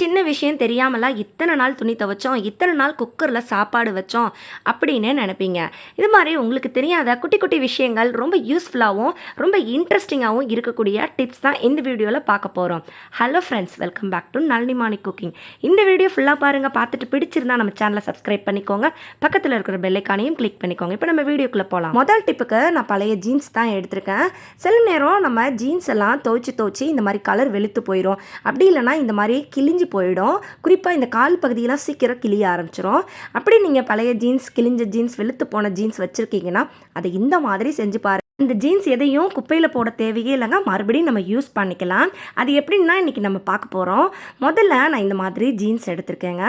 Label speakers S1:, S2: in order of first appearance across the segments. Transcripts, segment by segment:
S1: சின்ன விஷயம் தெரியாமலாம் இத்தனை நாள் துணி துவைச்சோம் இத்தனை நாள் குக்கரில் சாப்பாடு வச்சோம் அப்படின்னு நினைப்பீங்க. இது மாதிரி உங்களுக்கு தெரியாத குட்டி குட்டி விஷயங்கள் ரொம்ப யூஸ்ஃபுல்லாகவும் ரொம்ப இன்ட்ரெஸ்டிங்காகவும் இருக்கக்கூடிய டிப்ஸ் தான் இந்த வீடியோவில் பார்க்க போகிறோம் hello friends welcome back to Nalinimani cooking இந்த வீடியோ ஃபுல்லாக பாருங்கள் பார்த்துட்டு பிடிச்சிருந்தா நம்ம சேனலை சப்ஸ்கிரைப் பண்ணிக்கோங்க. பக்கத்தில் இருக்கிற பெல்லைக்கானையும் கிளிக் பண்ணிக்கோங்க. இப்போ நம்ம வீடியோக்குள்ளே போகலாம் முதல் டிப்புக்கு நான் பழைய ஜீன்ஸ் தான் எடுத்திருக்கேன். சில நேரம் நம்ம ஜீன்ஸ் எல்லாம் துவைச்சி துவைச்சி இந்த மாதிரி கலர் வெளுத்து போயிடும் அப்படி இல்லைன்னா இந்த மாதிரி கிழிஞ்சு போயிடும். குறிப்பாக இந்த கால் பகுதியெல்லாம் சீக்கிரம் கிளிய ஆரம்பிச்சிடும் அப்படி நீங்கள் பழைய ஜீன்ஸ் கிழிஞ்ச ஜீன்ஸ் வெளுத்து போன ஜீன்ஸ் வச்சுருக்கீங்கன்னா அதை இந்த மாதிரி செஞ்சு பாரு. இந்த ஜீன்ஸ் எதையும் குப்பையில் போட தேவையே இல்லைங்க. மறுபடியும் நம்ம யூஸ் பண்ணிக்கலாம். அது எப்படின்னா இன்றைக்கி நம்ம பார்க்க போகிறோம் முதல்ல நான் இந்த மாதிரி ஜீன்ஸ் எடுத்திருக்கேங்க.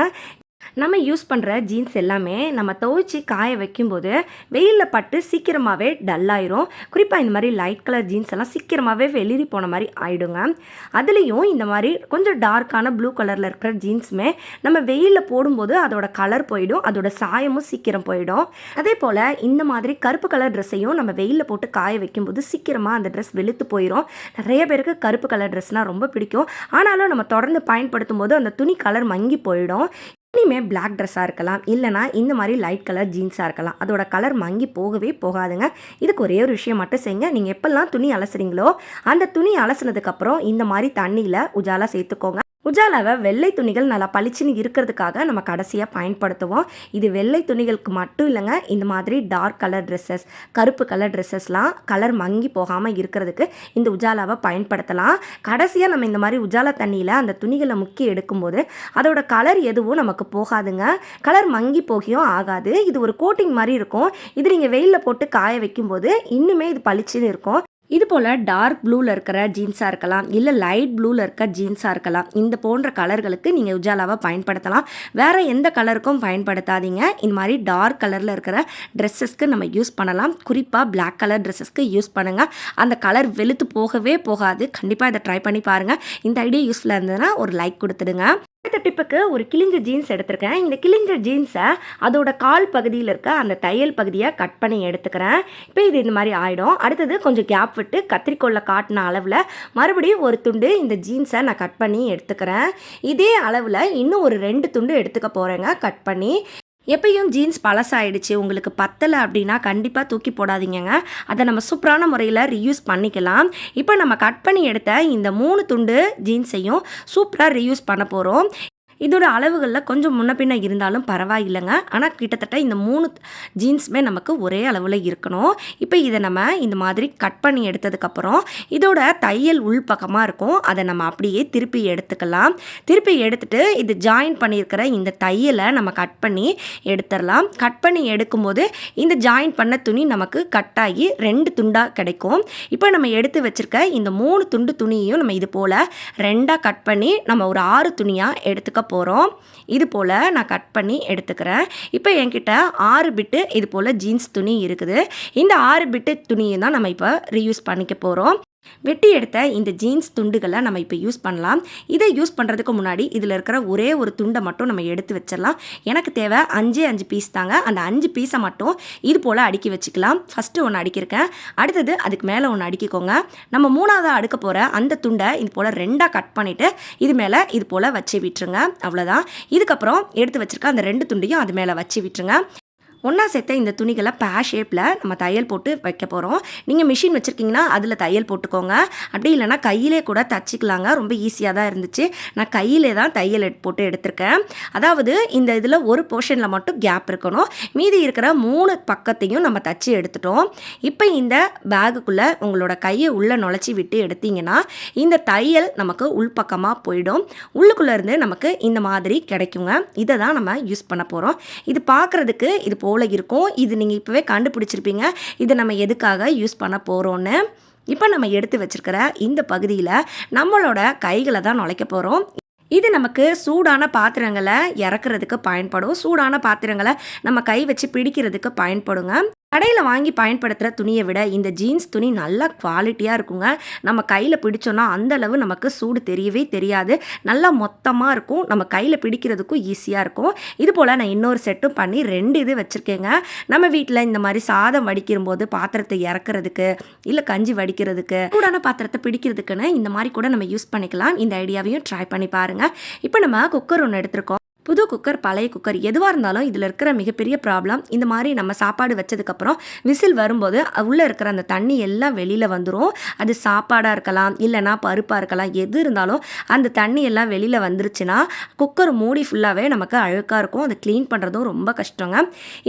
S1: நம்ம யூஸ் பண்ணுற ஜீன்ஸ் எல்லாமே நம்ம துவைச்சி காய வைக்கும்போது வெயிலில் பட்டு சீக்கிரமாகவே டல்லாயிரும் குறிப்பாக இந்த மாதிரி லைட் கலர் ஜீன்ஸ் எல்லாம் சீக்கிரமாகவே வெளிரி போன மாதிரி ஆயிடுங்க. அதுலேயும் இந்த மாதிரி கொஞ்சம் டார்க்கான ப்ளூ கலரில் இருக்கிற ஜீன்ஸுமே நம்ம வெயிலில் போடும்போது அதோட கலர் போயிடும் அதோட சாயமும் சீக்கிரம் போயிடும். அதே போல் இந்த மாதிரி கருப்பு கலர் ட்ரெஸ்ஸையும் நம்ம வெயிலில் போட்டு காய வைக்கும்போது சீக்கிரமாக அந்த ட்ரெஸ் வெளுத்து போயிடும் நிறைய பேருக்கு கருப்பு கலர் ட்ரெஸ்னால் ரொம்ப பிடிக்கும். ஆனாலும் நம்ம தொடர்ந்து பயன்படுத்தும் போது அந்த துணி கலர் மங்கி போயிடும். இனிமே பிளாக் ட்ரெஸ்ஸாக இருக்கலாம் இல்லைனா இந்த மாதிரி லைட் கலர் ஜீன்ஸாக இருக்கலாம். அதோட கலர் மங்கி போகவே போகாதுங்க. இதுக்கு ஒரே ஒரு விஷயம் மட்டும் செய்யுங்க நீங்கள் எப்பெல்லாம் துணி அலசுறீங்களோ அந்த துணி அலசினதுக்கப்புறம் இந்த மாதிரி தண்ணியில் உஜாலா சேர்த்துக்கோங்க. உஜாலாவை வெள்ளை துணிகள் நல்லா பளிச்சுன்னு இருக்கிறதுக்காக நம்ம கடைசியாக பயன்படுத்துவோம். இது வெள்ளை துணிகளுக்கு மட்டும் இல்லைங்க இந்த மாதிரி டார்க் கலர் ட்ரெஸ்ஸஸ் கருப்பு கலர் ட்ரெஸ்ஸஸ்லாம் கலர் மங்கி போகாமல் இருக்கிறதுக்கு இந்த உஜாலாவை பயன்படுத்தலாம். கடைசியாக நம்ம இந்த மாதிரி உஜாலா தண்ணியில் அந்த துணிகளை முக்கி எடுக்கும்போது அதோட கலர் எதுவும் நமக்கு போகாதுங்க. கலர் மங்கி போகியும் ஆகாது. இது ஒரு கோட்டிங் மாதிரி இருக்கும். இது நீங்கள் வெயிலில் போட்டு காய வைக்கும்போது இன்னுமே இது பளிச்சுன்னு இருக்கும். இது போல் டார்க் ப்ளூவில் இருக்கிற ஜீன்ஸாக இருக்கலாம் இல்லை லைட் ப்ளூவில் இருக்க ஜீன்ஸாக இருக்கலாம் இந்த போன்ற கலர்களுக்கு நீங்கள் உஜாலாவை பயன்படுத்தலாம். வேறு எந்த கலருக்கும் பயன்படுத்தாதீங்க. இந்த மாதிரி டார்க் கலரில் இருக்கிற ட்ரெஸ்ஸஸ்க்கு நம்ம யூஸ் பண்ணலாம். குறிப்பாக பிளாக் கலர் ட்ரெஸ்ஸஸ்க்கு யூஸ் பண்ணுங்கள் அந்த கலர் வெளுத்து போகவே போகாது. கண்டிப்பாக இதை ட்ரை பண்ணி பாருங்கள் இந்த ஐடியா யூஸ்ஃபுல்லாக இருந்ததுன்னா ஒரு லைக் கொடுத்துடுங்க. அடுத்த டிப்புக்கு ஒரு கிழிஞ்ச ஜீன்ஸ் எடுத்திருக்கேன். இந்த கிழிஞ்ச ஜீன்ஸை அதோட கால் பகுதியில் இருக்க அந்த தையல் பகுதியை கட் பண்ணி எடுத்துக்கிறேன். இப்போ இது இந்த மாதிரி ஆகிடும் அடுத்தது கொஞ்சம் கேப் விட்டு கத்திரிக்கோளில் காட்டின அளவில் மறுபடியும் ஒரு துண்டு இந்த ஜீன்ஸை நான் கட் பண்ணி எடுத்துக்கிறேன். இதே அளவில் இன்னும் ஒரு ரெண்டு துண்டு எடுத்துக்க போகிறேங்க கட் பண்ணி. எப்பயும் ஜீன்ஸ் பழசாயிடுச்சு உங்களுக்கு பத்தலை அப்படின்னா கண்டிப்பாக தூக்கி போடாதீங்கங்க. அதை நம்ம சூப்பரான முறையில் ரீயூஸ் பண்ணிக்கலாம். இப்போ நம்ம கட் பண்ணி எடுத்த இந்த மூணு துண்டு ஜீன்ஸையும் சூப்பராக ரீயூஸ் பண்ண போகிறோம் இதோட அளவுகளில் கொஞ்சம் முன்ன பின்ன இருந்தாலும் பரவாயில்லைங்க. ஆனால் கிட்டத்தட்ட இந்த மூணு ஜீன்ஸுமே நமக்கு ஒரே அளவில் இருக்கணும். இப்போ இதை நம்ம இந்த மாதிரி கட் பண்ணி எடுத்ததுக்கப்புறம் இதோட தையல் உள்பக்கமாக இருக்கும். அதை நம்ம அப்படியே திருப்பி எடுத்துக்கலாம். திருப்பி எடுத்துட்டு இது ஜாயின் பண்ணியிருக்கிற இந்த தையலை நம்ம கட் பண்ணி எடுத்துடலாம். கட் பண்ணி எடுக்கும்போது இந்த ஜாயின் பண்ண துணி நமக்கு கட் ஆகி ரெண்டு துண்டாக கிடைக்கும். இப்போ நம்ம எடுத்து வச்சுருக்க இந்த மூணு துண்டு துணியையும் நம்ம இது போல் ரெண்டாக கட் பண்ணி நம்ம ஒரு ஆறு துணியாக எடுத்துக்க போகிறோம் இது போல் நான் கட் பண்ணி எடுத்துக்கிறேன். இப்போ என்கிட்ட ஆறு பிட்டு இது போல் ஜீன்ஸ் துணி இருக்குது. இந்த ஆறு பிட்டு துணியை தான் நம்ம இப்போ ரீயூஸ் பண்ணிக்க போகிறோம் வெட்டி எடுத்த இந்த ஜீன்ஸ் துண்டுகளை நம்ம இப்போ யூஸ் பண்ணலாம். இதை யூஸ் பண்ணுறதுக்கு முன்னாடி இதில் இருக்கிற ஒரே ஒரு துண்டை மட்டும் நம்ம எடுத்து வச்சிடலாம். எனக்கு தேவை அஞ்சே அஞ்சு பீஸ் தாங்க. அந்த அஞ்சு பீஸை மட்டும் இது போல் அடுக்கி வச்சுக்கலாம். ஃபஸ்ட்டு ஒன்று அடுக்கியிருக்கேன். அடுத்தது அதுக்கு மேலே ஒன்று அடுக்கிக்கோங்க. நம்ம மூணாவதாக அடுக்க போகிற அந்த துண்டை இது போல் ரெண்டாக கட் பண்ணிவிட்டு இது மேலே இது போல் வச்சு விட்டுருங்க. அவ்வளோதான். இதுக்கப்புறம் எடுத்து வச்சுருக்க அந்த ரெண்டு துண்டையும் அது மேலே வச்சு விட்டுருங்க. ஒன்றா சேர்த்த இந்த துணிகளை பே ஷேப்பில் நம்ம தையல் போட்டு வைக்க போகிறோம் நீங்கள் மிஷின் வச்சுருக்கீங்கன்னா அதில் தையல் போட்டுக்கோங்க. அப்படி இல்லைனா கையிலே கூட தச்சுக்கலாங்க. ரொம்ப ஈஸியாக தான் இருந்துச்சு. நான் கையிலே தான் தையல் போட்டு எடுத்திருக்கேன். அதாவது இந்த இதில் ஒரு போர்ஷனில் மட்டும் கேப் இருக்கணும். மீதி இருக்கிற மூணு பக்கத்தையும் நம்ம தச்சு எடுத்துட்டோம். இப்போ இந்த பேகுக்குள்ளே உங்களோட கையை உள்ளே நுழைச்சி விட்டு எடுத்தீங்கன்னா இந்த தையல் நமக்கு உள்பக்கமாக போயிடும். உள்ளுக்குள்ளேருந்து நமக்கு இந்த மாதிரி கிடைக்குங்க. இதை தான் நம்ம யூஸ் பண்ண போகிறோம் இது பார்க்குறதுக்கு இது போ போல் இருக்கும். இது நீங்கள் இப்போவே கண்டுபிடிச்சிருப்பீங்க. இதை நம்ம எதுக்காக யூஸ் பண்ண போகிறோன்னு இப்போ நம்ம எடுத்து வச்சிருக்கிற இந்த பகுதியில் நம்மளோட கைகளை தான் நுழைக்க போகிறோம் இது நமக்கு சூடான பாத்திரங்களை இறக்குறதுக்கு பயன்படும். சூடான பாத்திரங்களை நம்ம கை வச்சு பிடிக்கிறதுக்கு பயன்படுங்க. கடையில் வாங்கி பயன்படுத்துகிற துணியை விட இந்த ஜீன்ஸ் துணி நல்லா குவாலிட்டியாக இருக்குங்க. நம்ம கையில் பிடிச்சோன்னா அந்த அளவு நமக்கு சூடு தெரியவே தெரியாது. நல்லா மொத்தமாக இருக்கும். நம்ம கையில் பிடிக்கிறதுக்கும் ஈஸியாக இருக்கும். இது போல் நான் இன்னொரு செட்டும் பண்ணி ரெண்டு இது வச்சுருக்கேங்க. நம்ம வீட்டில் இந்த மாதிரி சாதம் வடிக்கும்போது பாத்திரத்தை இறக்குறதுக்கு இல்லை கஞ்சி வடிக்கிறதுக்கு சூடான பாத்திரத்தை பிடிக்கிறதுக்குன்னு இந்த மாதிரி கூட நம்ம யூஸ் பண்ணிக்கலாம். இந்த ஐடியாவையும் ட்ரை பண்ணி பாருங்கள் இப்போ நம்ம குக்கர் ஒன்று எடுத்திருக்கோம். புது குக்கர் பழைய குக்கர் எதுவாக இருந்தாலும் இதில் இருக்கிற மிகப்பெரிய ப்ராப்ளம் இந்த மாதிரி நம்ம சாப்பாடு வச்சதுக்கப்புறம் விசில் வரும்போது உள்ளே இருக்கிற அந்த தண்ணி எல்லாம் வெளியில் வந்துடும் அது சாப்பாடாக இருக்கலாம் இல்லைனா பருப்பாக இருக்கலாம் எது இருந்தாலும் அந்த தண்ணி எல்லாம் வெளியில் வந்துருச்சுன்னா குக்கர் மூடி ஃபுல்லாகவே நமக்கு அழுக்காக இருக்கும். அதை க்ளீன் பண்ணுறதும் ரொம்ப கஷ்டங்க.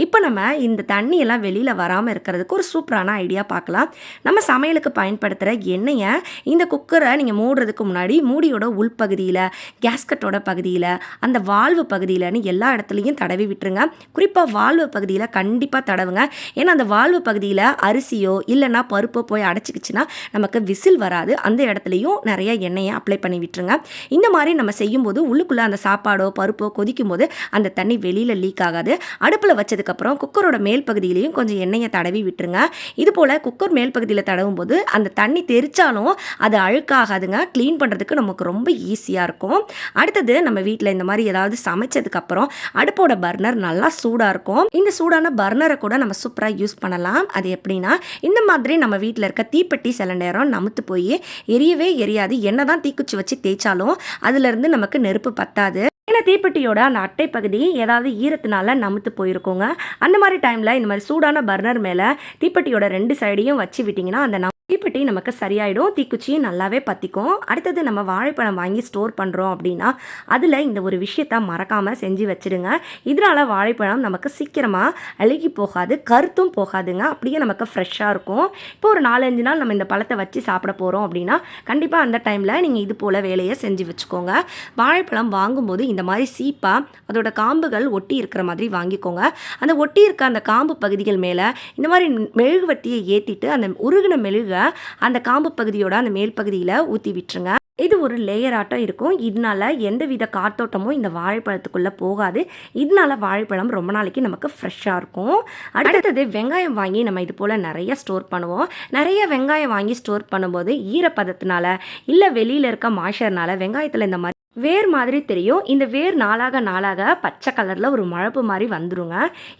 S1: இப்போ நம்ம இந்த தண்ணி எல்லாம் வெளியில் வராமல் இருக்கிறதுக்கு ஒரு சூப்பரான ஐடியா பார்க்கலாம். நம்ம சமையலுக்கு பயன்படுத்துகிற எண்ணெயை இந்த குக்கரை நீங்கள் மூடுறதுக்கு முன்னாடி மூடியோட உள்பகுதியில் கேஸ்கட்டோட பகுதியில் அந்த வால்வு பகுதியிலன்னு எல்லா இடத்துலையும் தடவி விட்டுருங்க. குறிப்பாக வால்வு பகுதியில் கண்டிப்பாக தடவுங்க. ஏன்னா அந்த வால்வு பகுதியில் அரிசியோ இல்லைன்னா பருப்போ போய் அடைச்சிக்கிச்சுன்னா நமக்கு விசில் வராது. அந்த இடத்துலையும் நிறைய எண்ணெயை அப்ளை பண்ணி விட்டுருங்க. இந்த மாதிரி நம்ம செய்யும்போது உள்ளுக்குள்ளே அந்த சாப்பாடோ பருப்போ கொதிக்கும் போது அந்த தண்ணி வெளியில் லீக் ஆகாது. அடுப்பில் வச்சதுக்கப்புறம் குக்கரோட மேல் பகுதியிலையும் கொஞ்சம் எண்ணெயை தடவி விட்டுருங்க. இது போல் குக்கர் மேல் பகுதியில் தடவும் போது அந்த தண்ணி தெரிச்சாலும் அது அழுக்காகாதுங்க. க்ளீன் பண்ணுறதுக்கு நமக்கு ரொம்ப ஈஸியாக இருக்கும். அடுத்தது நம்ம வீட்டில் இந்த மாதிரி ஏதாவது சமைச்சதுக்கப்புறம் அடுப்போட பர்னர் நல்லா சூடாக இருக்கும். இந்த சூடான பர்னரை கூட நம்ம சூப்பராக யூஸ் பண்ணலாம். அது எப்படின்னா இந்த மாதிரி நம்ம வீட்டில் இருக்க தீப்பெட்டி சில நேரம் நமுத்து போய் எரியவே எரியாது. என்ன தான் தீக்குச்சி வச்சு தேய்ச்சாலும் அதுலேருந்து நமக்கு நெருப்பு பத்தாது. ஏன்னா தீப்பெட்டியோட அந்த அட்டை பகுதி ஏதாவது ஈரத்தினால நமுத்து போயிருக்கோங்க. அந்த மாதிரி டைமில் இந்த மாதிரி சூடான பர்னர் மேலே தீப்பெட்டியோட ரெண்டு சைடையும் வச்சு விட்டிங்கன்னா அந்த தீப்பெட்டி நமக்கு சரியாயிடும். தீக்குச்சியும் நல்லாவே பற்றிக்கும் அடுத்தது நம்ம வாழைப்பழம் வாங்கி ஸ்டோர் பண்ணுறோம் அப்படின்னா அதில் இந்த ஒரு விஷயத்த மறக்காமல் செஞ்சு வச்சுடுங்க. இதனால் வாழைப்பழம் நமக்கு சீக்கிரமாக அழுகி போகாது கருத்தும் போகாதுங்க. அப்படியே நமக்கு ஃப்ரெஷ்ஷாக இருக்கும். இப்போ ஒரு நாலஞ்சு நாள் நம்ம இந்த பழத்தை வச்சு சாப்பிட போகிறோம் அப்படின்னா கண்டிப்பாக அந்த டைமில் நீங்கள் இது போல் வேலையை செஞ்சு வச்சுக்கோங்க. வாழைப்பழம் வாங்கும்போது இந்த மாதிரி சீப்பாக அதோட காம்புகள் ஒட்டி இருக்கிற மாதிரி வாங்கிக்கோங்க. அந்த ஒட்டி இருக்க அந்த காம்பு பகுதிகள் மேலே இந்த மாதிரி மெழுகுவர்த்தியை ஏற்றிட்டு அந்த உருகின மெழுகை அந்த காம்பு பகுதியோட அந்த மேல் பகுதியில் ஊற்றி விட்டுருங்க. இது ஒரு லேயர் ஆட்டம் இருக்கும். இதனால எந்தவித காத்தோட்டமும் இந்த வாழைப்பழத்துக்குள்ளே போகாது. இதனால வாழைப்பழம் ரொம்ப நாளைக்கு நமக்கு ஃப்ரெஷ்ஷாக இருக்கும். அடுத்தது வெங்காயம் வாங்கி நம்ம இது போல் நிறைய ஸ்டோர் பண்ணுவோம். நிறைய வெங்காயம் வாங்கி ஸ்டோர் பண்ணும்போது ஈரப்பதத்தினால இல்லை வெளியில் இருக்க மாய்ச்சர்னால வெங்காயத்தில் இந்த மாதிரி வேர் மாதிரி தெரியும். இந்த வேர் நாளாக நாளாக பச்சை கலரில் ஒரு மழப்பு மாதிரி வந்துருங்க.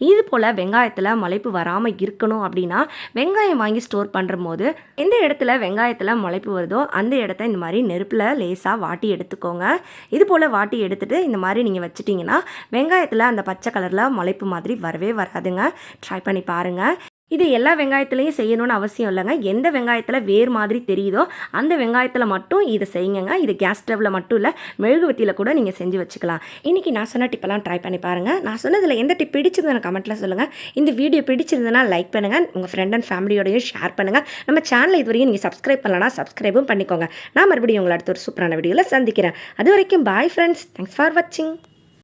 S1: இது போல் வெங்காயத்தில் முளைப்பு வராமல் இருக்கணும் அப்படின்னா வெங்காயம் வாங்கி ஸ்டோர் பண்ணுற போது எந்த இடத்துல வெங்காயத்தில் முளைப்பு வருதோ அந்த இடத்த இந்த மாதிரி நெருப்பில் லேசாக வாட்டி எடுத்துக்கோங்க. இது போல் வாட்டி எடுத்துகிட்டு இந்த மாதிரி நீங்கள் வச்சிட்டிங்கன்னா வெங்காயத்தில் அந்த பச்சை கலரில் முளைப்பு மாதிரி வரவே வராதுங்க. ட்ரை பண்ணி பாருங்கள் இது எல்லா வெங்காயத்துலேயும் செய்யணும்னு அவசியம் இல்லைங்க. எந்த வெங்காயத்தில் வேர் மாதிரி தெரியுதோ அந்த வெங்காயத்தில் மட்டும் இதை செய்யுங்க. இது கேஸ் ஸ்டவ்வில் மட்டும் இல்லை மெழுகுவத்தியில் கூட நீங்கள் செஞ்சு வச்சுக்கலாம். இன்றைக்கி நான் சொன்ன டிப்பெல்லாம் ட்ரை பண்ணி பாருங்கள் நான் சொன்னதில் எந்த டிப் பிடிச்சிருந்தேன் கமெண்ட்டில் சொல்லுங்கள் இந்த வீடியோ பிடிச்சிருந்ததுன்னா லைக் பண்ணுங்கள் உங்கள் ஃப்ரெண்ட் அண்ட் ஃபேமிலியோடையும் ஷேர் பண்ணுங்கள் நம்ம சேனலை இது வரையும் நீங்கள் சப்ஸ்கிரைப் பண்ணலன்னா சப்ஸ்கிரைபும் பண்ணிக்கோங்க. நான் மறுபடியும் உங்களை அடுத்த ஒரு சூப்பரான வீடியோவில் சந்திக்கிறேன். அது வரைக்கும் பாய் ஃப்ரெண்ட்ஸ் தேங்க்ஸ் ஃபார் வாட்சிங்